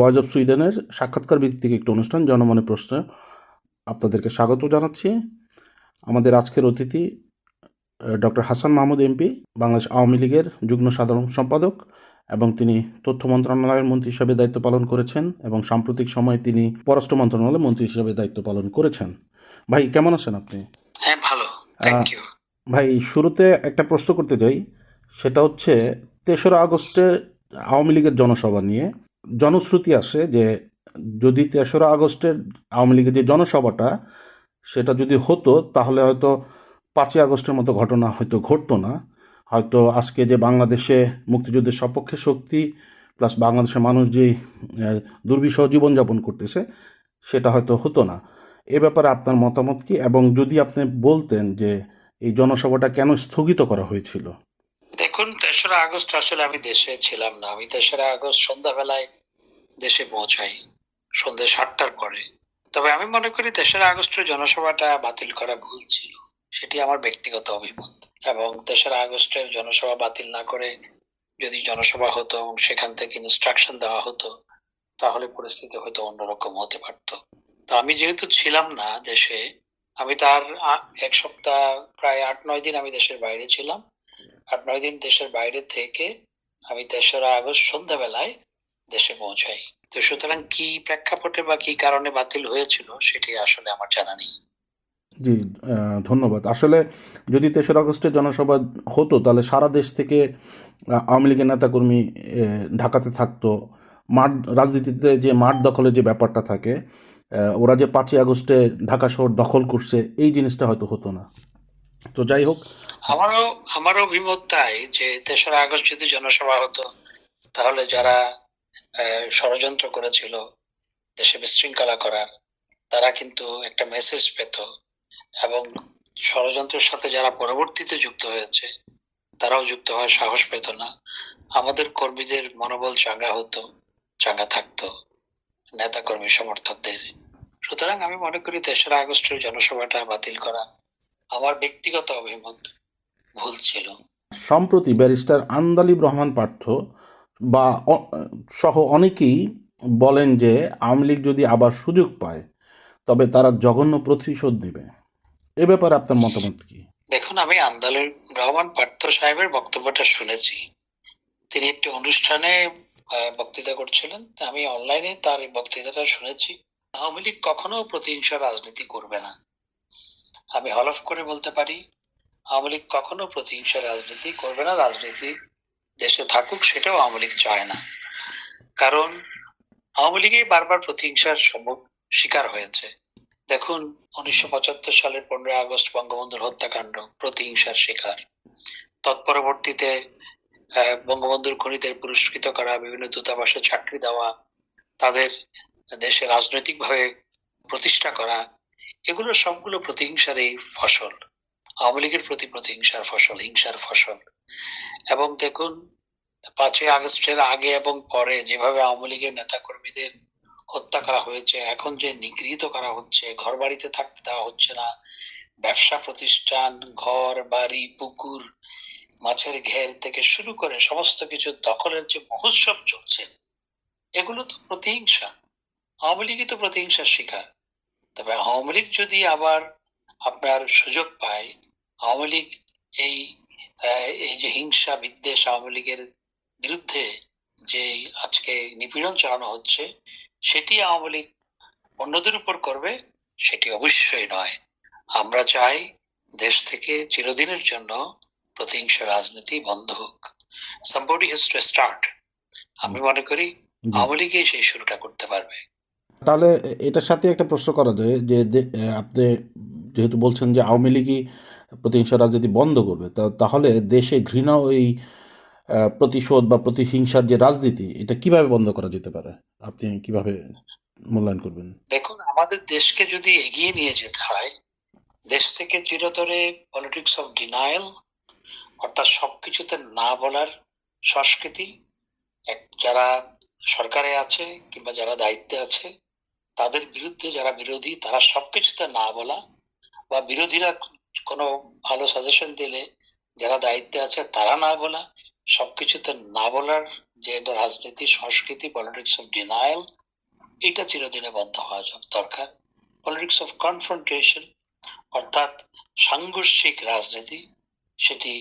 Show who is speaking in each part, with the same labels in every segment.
Speaker 1: voice of সুইডেনের সাক্ষাৎকার ভিত্তিক একটি অনুষ্ঠান জনমনে প্রশ্ন আপনাদেরকে স্বাগত জানাচ্ছি আমাদের আজকের অতিথি ডক্টর হাসান মাহমুদ এমপি বাংলাদেশ আওয়ামী লীগের যুগ্ম সাধারণ সম্পাদক এবং তিনি তথ্য মন্ত্রণালয়ের মন্ত্রী হিসেবে দায়িত্ব পালন করেছেন এবং সাম্প্রতিক সময়ে তিনি পররাষ্ট্র মন্ত্রণালয়ের মন্ত্রী হিসেবে দায়িত্ব পালন করেছেন ভাই কেমন আছেন আপনি হ্যাঁ ভালো ভাই শুরুতে একটা প্রশ্ন করতে চাই সেটা হচ্ছে তেসরা আগস্টে আওয়ামী লীগের জনসভা নিয়ে জনশ্রুতি আসে যে যদি তেসরা আগস্টের আওয়ামী লীগের যে জনসভাটা সেটা যদি হতো তাহলে হয়তো পাঁচই আগস্টের মতো ঘটনা হয়তো ঘটতো না হয়তো আজকে যে বাংলাদেশে মুক্তিযুদ্ধের সপক্ষে শক্তি প্লাস বাংলাদেশের মানুষ যে দুর্বিষহ জীবনযাপন করতেছে সেটা হয়তো হতো না এ ব্যাপারে আপনার মতামত কি এবং যদি আপনি বলতেন যে এই জনসভাটা কেন স্থগিত করা হয়েছিল
Speaker 2: দেখুন তেসরা আগস্ট আসলে আমি দেশে ছিলাম না আমি তেসরা আগস্ট সন্ধ্যাবেলায় দেশে পৌঁছাই সন্ধ্যে সাতটার পরে তবে আমি মনে করি তেসরা আগস্টের জনসভাটা বাতিল করা ভুল ছিল সেটি আমার ব্যক্তিগত অভিমত এবং তেসরা আগস্টের জনসভা বাতিল না করে যদি জনসভা হতো এবং সেখান থেকে ইনস্ট্রাকশন দেওয়া হতো তাহলে পরিস্থিতি হয়তো অন্যরকম হতে পারত তো আমি যেহেতু ছিলাম না দেশে আমি তার এক সপ্তাহ প্রায় আট নয় দিন আমি দেশের বাইরে ছিলাম আপনারা দিন দেশের বাইরে থেকে আমি তেসরা আগস্ট সন্ধ্যাবেলায় দেশে পৌঁছাই তো সুতরাং কি প্রেক্ষাপটে বা কি কারণে বাতিল হয়েছিল সেটি আসলে আমার জানা নেই
Speaker 1: জি ধন্যবাদ আসলে যদি তেসরা আগস্টে জনসভা হতো তাহলে সারা দেশ থেকে আওয়ামী লীগের নেতাকর্মী ঢাকাতে থাকতো মাঠ রাজনীতিতে যে মাঠ দখলের যে ব্যাপারটা থাকে ওরা যে পাঁচই আগস্টে ঢাকা শহর দখল করছে এই জিনিসটা হয়তো হতো না তো যাই হোক
Speaker 2: আমারও আমার অভিমত তাই যে তেসরা আগস্ট যদি জনসভা হতো তাহলে যারা ষড়যন্ত্র করেছিল দেশে বিশৃঙ্খলা করার তারা কিন্তু একটা মেসেজ পেত এবং ষড়যন্ত্রের সাথে যারা পরবর্তীতে যুক্ত হয়েছে তারাও যুক্ত হওয়ার সাহস পেত না আমাদের কর্মীদের মনোবল চাঙ্গা হতো চাঙ্গা থাকতো নেতা কর্মী সমর্থকদের সুতরাং আমি মনে করি তেসরা আগস্টের জনসভাটা বাতিল করা আমার ব্যক্তিগত অভিমত ভুল ছিল
Speaker 1: সম্প্রতি ব্যারিস্টার আন্দালিব রহমান পার্থ বা সহ অনেকেই বলেন যে আওয়ামী লীগ যদি আবার সুযোগ পায় তবে তারা জঘন্য প্রতিশোধ নেবে এ ব্যাপারে আপনার
Speaker 2: মতামত কি দেখুন আমি আন্দালের রহমান পার্থ সাহেবের বক্তব্যটা শুনেছি তিনি একটি অনুষ্ঠানে বক্তৃতা করছিলেন আমি অনলাইনে তার এই বক্তৃতাটা শুনেছি আওয়ামী লীগ কখনো প্রতিহিংসা রাজনীতি করবে না আমি হলফ করে বলতে পারি আওয়ামী লীগ কখনো প্রতিহিংসা রাজনীতি করবে না রাজনীতি দেশে থাকুক সেটাও আওয়ামী লীগ চায় না কারণ আওয়ামী লীগে বারবার প্রতিহিংসার শিকার হয়েছে দেখুন উনিশশো পঁচাত্তর সালের পনেরোই আগস্ট বঙ্গবন্ধুর হত্যাকাণ্ড প্রতিহিংসার শিকার তৎপরবর্তীতে বঙ্গবন্ধুর খনিদের পুরস্কৃত করা বিভিন্ন দূতাবাসে চাকরি দেওয়া তাদের দেশে রাজনৈতিকভাবে প্রতিষ্ঠা করা এগুলো সবগুলো প্রতিহিংসার এই ফসল আওয়ামী লীগের প্রতি প্রতিহিংসার ফসল হিংসার ফসল এবং দেখুন পাঁচই আগস্টের আগে এবং পরে যেভাবে আওয়ামী লীগের নেতাকর্মীদের হত্যা করা হয়েছে এখন যে নিগৃহীত করা হচ্ছে ঘর বাড়িতে থাকতে দেওয়া হচ্ছে না ব্যবসা প্রতিষ্ঠান ঘর বাড়ি পুকুর মাছের ঘের থেকে শুরু করে সমস্ত কিছু দখলের যে মহোৎসব চলছে এগুলো তো প্রতিহিংসা আওয়ামী লীগই তো প্রতিহিংসার শিকার তবে আওয়ামী লীগ যদি আবার আপনার সুযোগ পায় আওয়ামী লীগ এই এই যে হিংসা বিদ্বেষ আওয়ামী লীগের বিরুদ্ধে যে আজকে নিপীড়ন চালানো হচ্ছে সেটি আওয়ামী লীগ অন্যদের উপর করবে সেটি অবশ্যই নয় আমরা চাই দেশ থেকে চিরদিনের জন্য প্রতিহিংস রাজনীতি বন্ধ হোক সামবডি হ্যাজ টু স্টার্ট আমি মনে করি আওয়ামী লীগই সেই শুরুটা করতে পারবে
Speaker 1: তাহলে এটার সাথে একটা প্রশ্ন করা যায় যে আপনি যেহেতু বলছেন যে আওয়ামী লীগই প্রতিহিংসা রাজনীতি বন্ধ করবে তাহলে দেশে ঘৃণা ওই প্রতিশোধ বা প্রতিহিংসার যে রাজনীতি এটা কিভাবে বন্ধ করা যেতে পারে আপনি কিভাবে মূল্যায়ন করবেন দেখুন আমাদের দেশকে যদি এগিয়ে নিয়ে যেতে হয় দেশ
Speaker 2: থেকে চিরতরে পলিটিক্স অফ ডিনায়াল অর্থাৎ সবকিছুতে না বলার সংস্কৃতি যারা সরকারে আছে কিংবা যারা দায়িত্বে আছে তাদের বিরুদ্ধে যারা বিরোধী তারা সবকিছুতে না বলা বা বিরোধীরা কোনো ভালো সাজেশন দিলে যারা দায়িত্বে আছে তারা না বলা সবকিছুতে না বলার যে রাজনীতি সংস্কৃতি পলিটিক্স অফ ডিনায়াল এটা চিরদিনে বন্ধ হওয়া দরকার পলিটিক্স অফ কনফ্রন্টেশন অর্থাৎ সাংঘর্ষিক রাজনীতি সেটি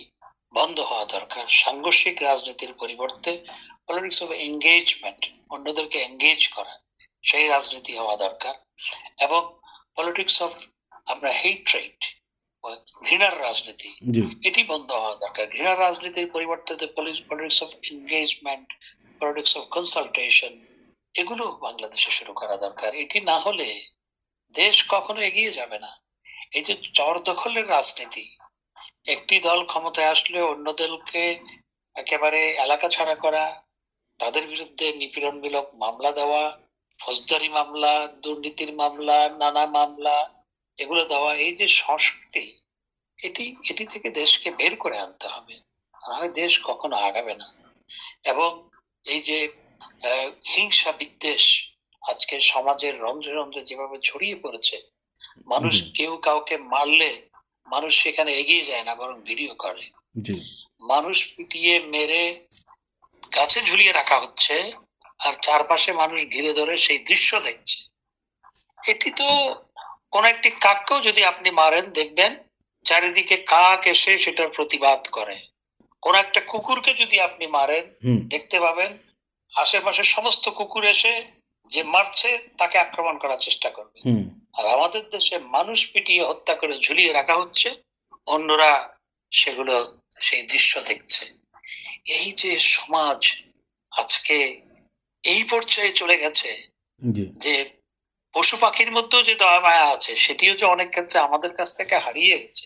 Speaker 2: বন্ধ হওয়া দরকার সাংঘর্ষিক রাজনীতির পরিবর্তে পলিটিক্স অফ এঙ্গেজমেন্ট অন্যদেরকে এঙ্গেজ করা সেই রাজনীতি হওয়া দরকার এবং পলিটিক্স অফ আপনার হেইট্রেট ঘৃণার রাজনীতি এটি বন্ধ হওয়া দরকার ঘৃণার রাজনীতির পরিবর্তে politics of engagement politics of consultation এগুলো বাংলাদেশে শুরু করা দরকার এটি না হলে দেশ কখনো এগিয়ে যাবে না এই যে চর দখলের রাজনীতি একটি দল ক্ষমতায় আসলে অন্য দলকে একেবারে এলাকা ছাড়া করা তাদের বিরুদ্ধে নিপীড়নমূলক মামলা দেওয়া ফৌজদারি মামলা দুর্নীতির মামলা নানা মামলা এগুলো দেওয়া এই যে সংস্কৃতি এটি এটি থেকে দেশকে বের করে আনতে হবে নাহলে দেশ কখনো আগাবে না এবং এই যে হিংসা বিদ্বেষ আজকে সমাজের রন্ধ্রে রন্ধ্রে যেভাবে ছড়িয়ে পড়েছে মানুষ কেউ কাউকে মারলে মানুষ সেখানে এগিয়ে যায় না বরং ভিডিও করে মানুষ পিটিয়ে মেরে গাছে ঝুলিয়ে রাখা হচ্ছে আর চারপাশে মানুষ ঘিরে ধরে সেই দৃশ্য দেখছে এটি তো কোন একটি কাককেও যদি আপনি মারেন দেখবেন চারিদিকে কাক এসে সেটার প্রতিবাদ করে কোন একটা কুকুরকে যদি আপনি মারেন দেখতে পাবেন আশেপাশের সমস্ত কুকুর এসে যে মারছে তাকে আক্রমণ করার চেষ্টা করবে আর আমাদের দেশে মানুষ পিটিয়ে হত্যা করে ঝুলিয়ে রাখা হচ্ছে অন্যরা সেগুলো সেই দৃশ্য দেখছে এই যে সমাজ আজকে এই পর্যায়ে চলে গেছে যে পশু পাখির মধ্যেও যে দয়া মায়া আছে সেটিও যে অনেক ক্ষেত্রে আমাদের কাছ থেকে হারিয়ে গেছে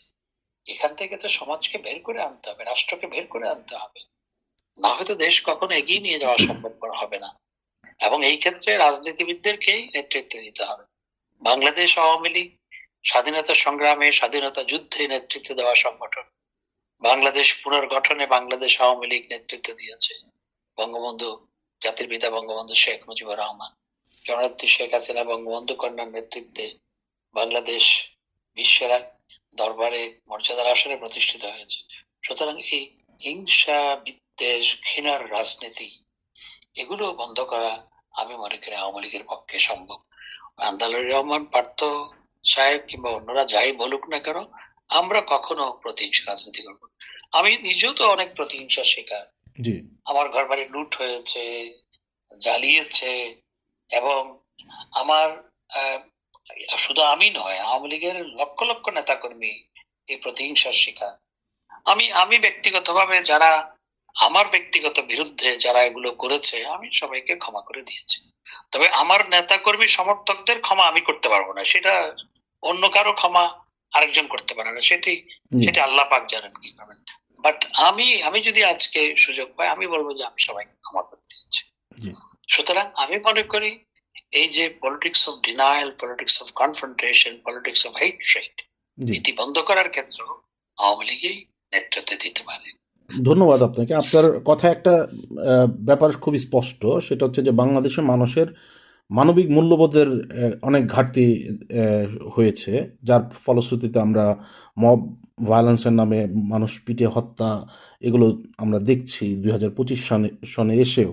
Speaker 2: এখান থেকে তো সমাজকে বের করে আনতে হবে রাষ্ট্রকে বের করে আনতে হবে না হয়তো দেশ কখনো এগিয়ে নিয়ে যাওয়া করা হবে না এবং এই ক্ষেত্রে রাজনীতিবিদদেরকেই নেতৃত্ব দিতে হবে বাংলাদেশ আওয়ামী লীগ স্বাধীনতা সংগ্রামে স্বাধীনতা যুদ্ধে নেতৃত্ব দেওয়া সংগঠন বাংলাদেশ পুনর্গঠনে বাংলাদেশ আওয়ামী লীগ নেতৃত্ব দিয়েছে বঙ্গবন্ধু জাতির পিতা বঙ্গবন্ধু শেখ মুজিবুর রহমান শরণার্থী শেখ হাসিনা এবং কন্যার নেতৃত্বে বাংলাদেশ বিশ্বের দরবারে মর্যাদার আসনে প্রতিষ্ঠিত হয়েছে সুতরাং এই হিংসা বিদ্বেষ ঘৃণার রাজনীতি এগুলো বন্ধ করা আমি মনে করি আওয়ামী লীগের পক্ষে সম্ভব আন্দালুর রহমান পার্থ সাহেব কিংবা অন্যরা যাই বলুক না কেন আমরা কখনো প্রতিহিংসা রাজনীতি করব আমি নিজেও তো অনেক প্রতিহিংসার শিকার আমার ঘর বাড়ি লুট হয়েছে জ্বালিয়েছে এবং আমার শুধু আমি নয় আওয়ামী লীগের লক্ষ লক্ষ নেতা কর্মী এই প্রতিহিংসার শিকার আমি আমি ব্যক্তিগতভাবে যারা আমার ব্যক্তিগত বিরুদ্ধে যারা এগুলো করেছে আমি সবাইকে ক্ষমা করে দিয়েছি তবে আমার নেতাকর্মী সমর্থকদের ক্ষমা আমি করতে পারবো না সেটা অন্য কারো ক্ষমা আরেকজন করতে পারে না সেটি সেটি আল্লাহ পাক জানেন কি করেন বাট আমি আমি যদি আজকে সুযোগ পাই আমি বলবো যে আমি সবাইকে ক্ষমা করে দিয়েছি সুতরাং আমি মনে করি এই যে politics of denial politics of confrontation politics of hate সাইট নীতি বন্ধ করার ক্ষেত্র আওয়ামী লীগই নেতৃত্ব
Speaker 1: দিতে পারে ধন্যবাদ আপনাকে আপনার কথা একটা ব্যাপার খুব স্পষ্ট সেটা হচ্ছে যে বাংলাদেশের মানুষের মানবিক মূল্যবোধের অনেক ঘাটতি হয়েছে যার ফলশ্রুতিতে আমরা মব ভায়োলেন্সের নামে মানুষ পিটে হত্যা এগুলো আমরা দেখছি দুই সনে সনে এসেও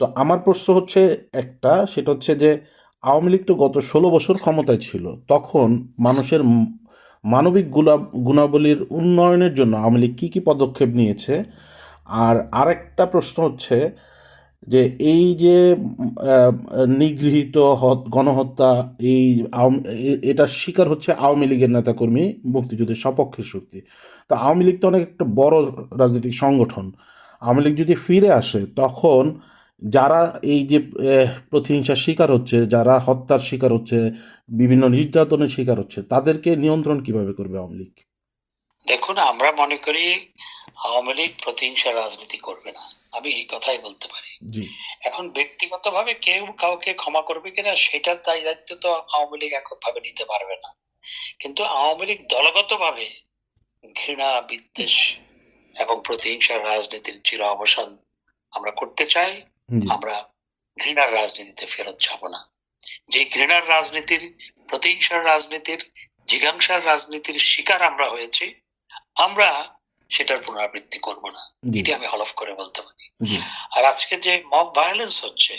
Speaker 1: তো আমার প্রশ্ন হচ্ছে একটা সেটা হচ্ছে যে আওয়ামী লীগ তো গত ষোলো বছর ক্ষমতায় ছিল তখন মানুষের মানবিক গুলা গুণাবলীর উন্নয়নের জন্য আওয়ামী লীগ কী কী পদক্ষেপ নিয়েছে আর আরেকটা প্রশ্ন হচ্ছে যে এই যে নিগৃহীত গণহত্যা এই এটা শিকার হচ্ছে আওয়ামী লীগের নেতাকর্মী মুক্তিযুদ্ধের সপক্ষের শক্তি তা আওয়ামী লীগ তো অনেক একটা বড় রাজনৈতিক সংগঠন আওয়ামী লীগ যদি ফিরে আসে তখন যারা এই যে প্রতিহিংসার শিকার হচ্ছে যারা হত্যার শিকার হচ্ছে বিভিন্ন নির্যাতনের শিকার হচ্ছে তাদেরকে নিয়ন্ত্রণ কিভাবে করবে আওয়ামী লীগ
Speaker 2: দেখুন আমরা মনে করি আওয়ামী লীগ প্রতিহিংসা রাজনীতি করবে না আমি এই কথাই বলতে পারি এখন ব্যক্তিগতভাবে কেউ কাউকে ক্ষমা করবে কিনা সেটার দায় দায়িত্ব তো আওয়ামী লীগ এককভাবে নিতে পারবে না কিন্তু আওয়ামী লীগ দলগতভাবে ঘৃণা বিদ্বেষ এবং প্রতিহিংসার রাজনীতির চির অবসান আমরা করতে চাই আমরা ঘৃণার রাজনীতিতে ফেরত যাব না যে ঘৃণার রাজনীতির প্রতিহিংসার রাজনীতির জিজ্ঞাসার রাজনীতির শিকার আমরা হয়েছি আমরা সেটার পুনরাবৃত্তি করব না এটি আমি হলফ করে বলতে পারি আর আজকে যে মব ভায়োলেন্স হচ্ছে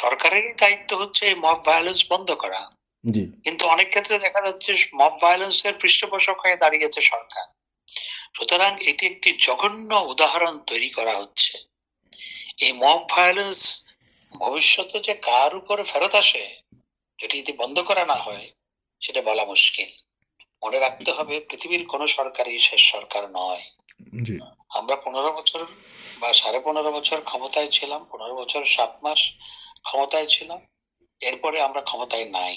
Speaker 2: সরকারেরই দায়িত্ব হচ্ছে এই মব ভায়োলেন্স বন্ধ করা কিন্তু অনেক ক্ষেত্রে দেখা যাচ্ছে মব ভায়োলেন্স এর পৃষ্ঠপোষক হয়ে দাঁড়িয়েছে সরকার সুতরাং এটি একটি জঘন্য উদাহরণ তৈরি করা হচ্ছে এই মক ভায়োলেন্স ভবিষ্যতে যে কার উপরে ফেরত আসে যদি যদি বন্ধ করা না হয় সেটা বলা মুশকিল মনে রাখতে হবে পৃথিবীর কোন সরকারই শেষ সরকার নয় আমরা পনেরো বছর বা সাড়ে পনেরো বছর ক্ষমতায় ছিলাম পনেরো বছর সাত মাস ক্ষমতায় ছিলাম এরপরে আমরা ক্ষমতায় নাই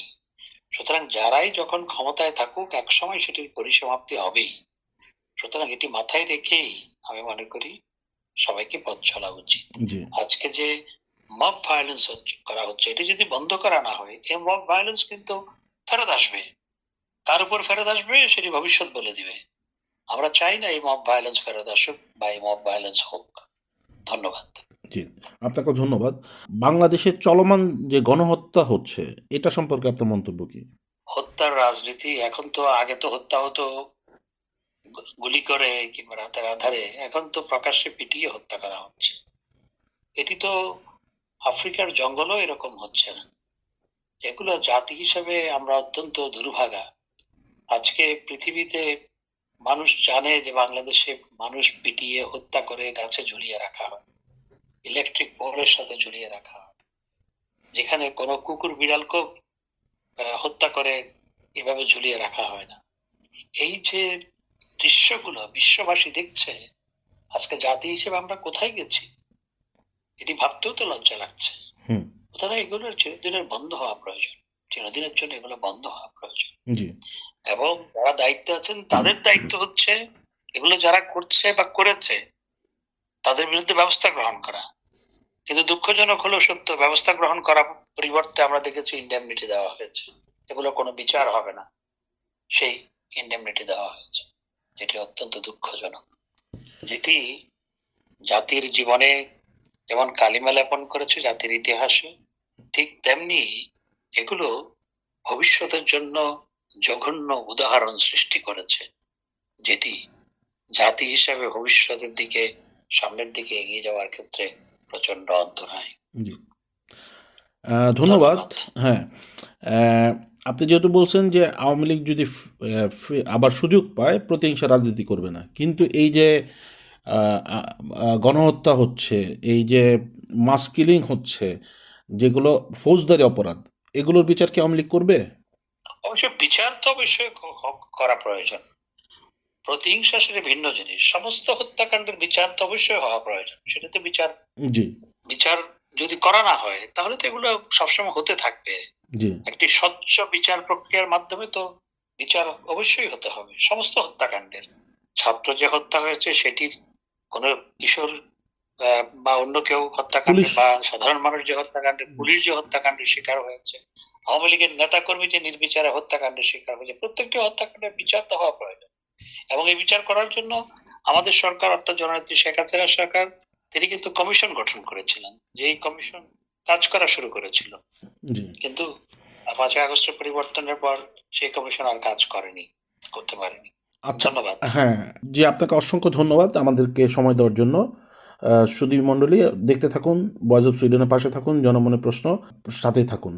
Speaker 2: সুতরাং যারাই যখন ক্ষমতায় থাকুক একসময় সেটির পরিসমাপ্তি হবেই সুতরাং এটি মাথায় রেখেই আমি মনে করি সবাইকে পথ চলা উচিত আজকে যে মব ভায়োলেন্স করা হচ্ছে এটি যদি বন্ধ করা না হয় এই মব ভায়োলেন্স কিন্তু ফেরত আসবে তার উপর ফেরত আসবে সেটি ভবিষ্যৎ বলে দিবে আমরা চাই না এই মব ভায়োলেন্স ফেরত আসুক বা এই মব ভায়োলেন্স হোক ধন্যবাদ
Speaker 1: জি আপনাকে ধন্যবাদ বাংলাদেশের চলমান যে গণহত্যা হচ্ছে এটা সম্পর্কে আপনার মন্তব্য কি
Speaker 2: হত্যার রাজনীতি এখন তো আগে তো হত্যা হতো গুলি করে কিংবা রাতের আধারে এখন তো প্রকাশ্যে পিটিয়ে হত্যা করা হচ্ছে এটি তো আফ্রিকার জঙ্গলও এরকম হচ্ছে না এগুলো জাতি হিসেবে আমরা অত্যন্ত দুর্ভাগা আজকে পৃথিবীতে মানুষ জানে যে বাংলাদেশে মানুষ পিটিয়ে হত্যা করে গাছে ঝুলিয়ে রাখা হয় ইলেকট্রিক পোলের সাথে ঝুলিয়ে রাখা হয় যেখানে কোনো কুকুর বিড়ালকেও হত্যা করে এভাবে ঝুলিয়ে রাখা হয় না এই যে দৃশ্যগুলো বিশ্ববাসী দেখছে আজকে জাতি হিসেবে আমরা কোথায় গেছি এটি ভাবতেও তো লজ্জা লাগছে সুতরাং এগুলোর চিরদিনের বন্ধ হওয়া প্রয়োজন চিরদিনের জন্য এগুলো বন্ধ হওয়া প্রয়োজন এবং যারা দায়িত্ব আছেন তাদের দায়িত্ব হচ্ছে এগুলো যারা করছে বা করেছে তাদের বিরুদ্ধে ব্যবস্থা গ্রহণ করা কিন্তু দুঃখজনক হলেও সত্য ব্যবস্থা গ্রহণ করা পরিবর্তে আমরা দেখেছি ইন্ডেমনিটি দেওয়া হয়েছে এগুলো কোনো বিচার হবে না সেই ইন্ডেমনিটি দেওয়া হয়েছে যেটি অত্যন্ত দুঃখজনক যেটি জাতির জীবনে যেমন কালিমা লেপন করেছে জাতির ইতিহাসে ঠিক তেমনি এগুলো ভবিষ্যতের জন্য জঘন্য উদাহরণ সৃষ্টি করেছে যেটি জাতি হিসাবে ভবিষ্যতের দিকে সামনের দিকে এগিয়ে যাওয়ার ক্ষেত্রে প্রচন্ড অন্তরায়
Speaker 1: ধন্যবাদ হ্যাঁ আপনি যেহেতু বলছেন যে আওয়ামী লীগ যদি আবার সুযোগ পায় প্রতিহিংসা রাজনীতি করবে না কিন্তু এই যে গণহত্যা হচ্ছে এই যে মাস কিলিং হচ্ছে যেগুলো ফৌজদারি অপরাধ এগুলোর বিচার কি আওয়ামী লীগ করবে
Speaker 2: অবশ্যই বিচার তো অবশ্যই করা প্রয়োজন প্রতিহিংসা সেটা ভিন্ন জিনিস সমস্ত হত্যাকাণ্ডের বিচার তো অবশ্যই হওয়া প্রয়োজন সেটা তো বিচার জি বিচার যদি করা না হয় তাহলে তো এগুলো সবসময় হতে থাকবে একটি স্বচ্ছ বিচার প্রক্রিয়ার মাধ্যমে তো বিচার অবশ্যই হতে হবে সমস্ত হত্যাকাণ্ডের ছাত্র যে হত্যা হয়েছে সেটির কোন কিশোর বা অন্য কেউ হত্যাকাণ্ড বা সাধারণ মানুষ যে হত্যাকাণ্ডে পুলিশ যে হত্যাকাণ্ডের শিকার হয়েছে আওয়ামী লীগের নেতাকর্মী যে নির্বিচারে হত্যাকাণ্ডের শিকার হয়েছে প্রত্যেকটি হত্যাকাণ্ডের বিচার তো হওয়া প্রয়োজন এবং এই বিচার করার জন্য আমাদের সরকার অর্থাৎ জননেত্রী শেখ হাসিনা সরকার তিনি কিন্তু কমিশন গঠন করেছিলেন যে এই কমিশন কাজ করা শুরু করেছিল কিন্তু পাঁচই আগস্টের পরিবর্তনের পর সেই কমিশন আর কাজ করেনি করতে পারেনি আচ্ছা, ধন্যবাদ
Speaker 1: হ্যাঁ জি আপনাকে অসংখ্য ধন্যবাদ আমাদেরকে সময় দেওয়ার জন্য সুদীপ মন্ডলী দেখতে থাকুন বয়েজ অফ সুইডেনের পাশে থাকুন জনমনে প্রশ্ন সাথে থাকুন